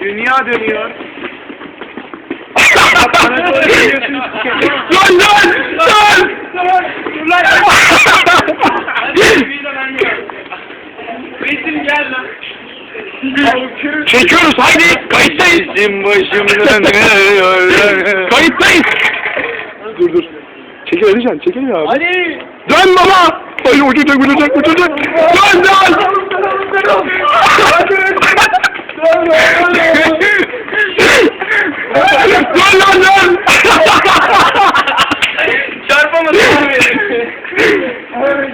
Dünya dönüyor. Lan lan! Lan! Dur lan! Resim gel lan. Çekiyoruz haydi kayıttayız. Bizim başımdan Kayıttayız. Dur dur. Çekil Alican çekil ya. Hadi. Dön baba. Ay uçacak uçacak uçacak. Dön dön. Dön lan dön. Çarpamadı abi.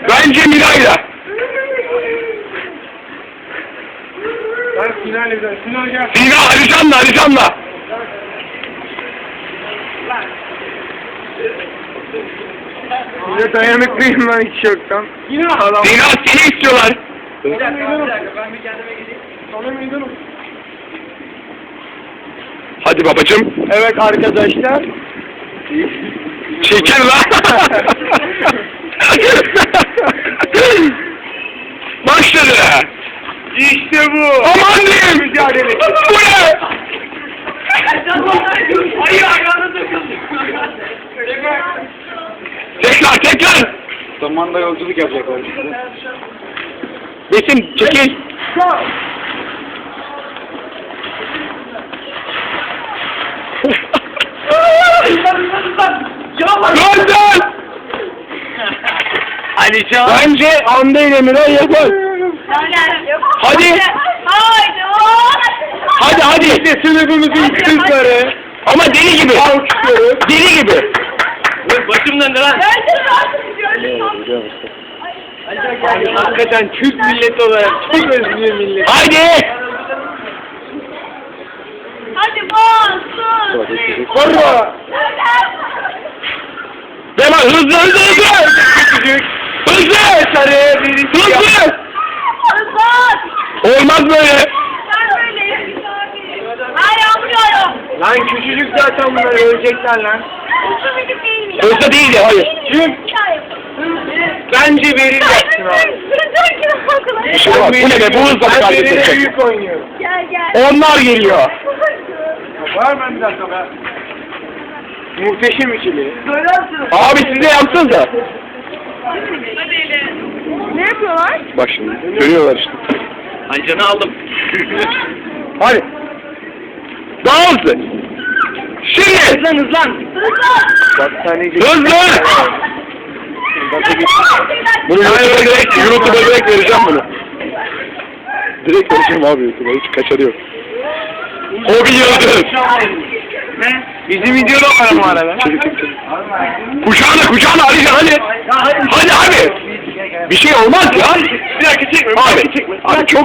Bence Miray'la. Ben final izledim. Final gel. Sina Alican'la Alican'la. Yine dayanıklıyım lan hiç yoktan. Yine adam. Sina seni istiyorlar. Bir dakika, bir dakika. Ben bir kendime geleyim. Sana meydanım. Hadi babacım. Evet arkadaşlar. Çekil lan. Başladı. İşte bu. Aman diyeyim. Mücadele. Bu ne? Hayır ayağına. Tekrar tekrar. Zamanda yolculuk yapacaklar. Besim çekil. Dön dön. Ali Can. Bence Hande ile Miray yapar. Hadi. Haydi. Hadi hadi. İşte sınıfımızın kızları. Ama deli gibi. Deli gibi. Başımdan da lan. Hakikaten Türk milleti olarak çok özgür millet. Haydi. Hadi bas, sus, sus. Hızlı hızlı hızlı. Hızlı. Sarı bir Hızlı. Olmaz böyle. Ben. Lan küçücük zaten bunlar ölecekler lan. Hızlı değildi hayır. Kim? Bence yapsın abi. Bir şey. Bu ne be? Bu hızla Ben Beril'e edecek. büyük oynuyorum. Gel gel. Onlar geliyor. Var mı bir dakika be? Muhteşem ikili. Abi siz de yapsanıza. Ne yapıyorlar? Bak şimdi. Dönüyorlar işte. Ali Can'ı aldım. Hadi. Daha hızlı. Şimdi. Hızlan hızlan. Hızlı. Bunu YouTube'a direkt, YouTube'a direkt vereceğim bunu. Direkt vereceğim abi YouTube'a. Hiç kaçarı yok. O bir yıldız. Ne? Bizim videoda var ama arada. Kucağına kucağına Alican hadi. Hadi abi. Bir şey olmaz ya. Bir dakika çekme. Abi, abi çok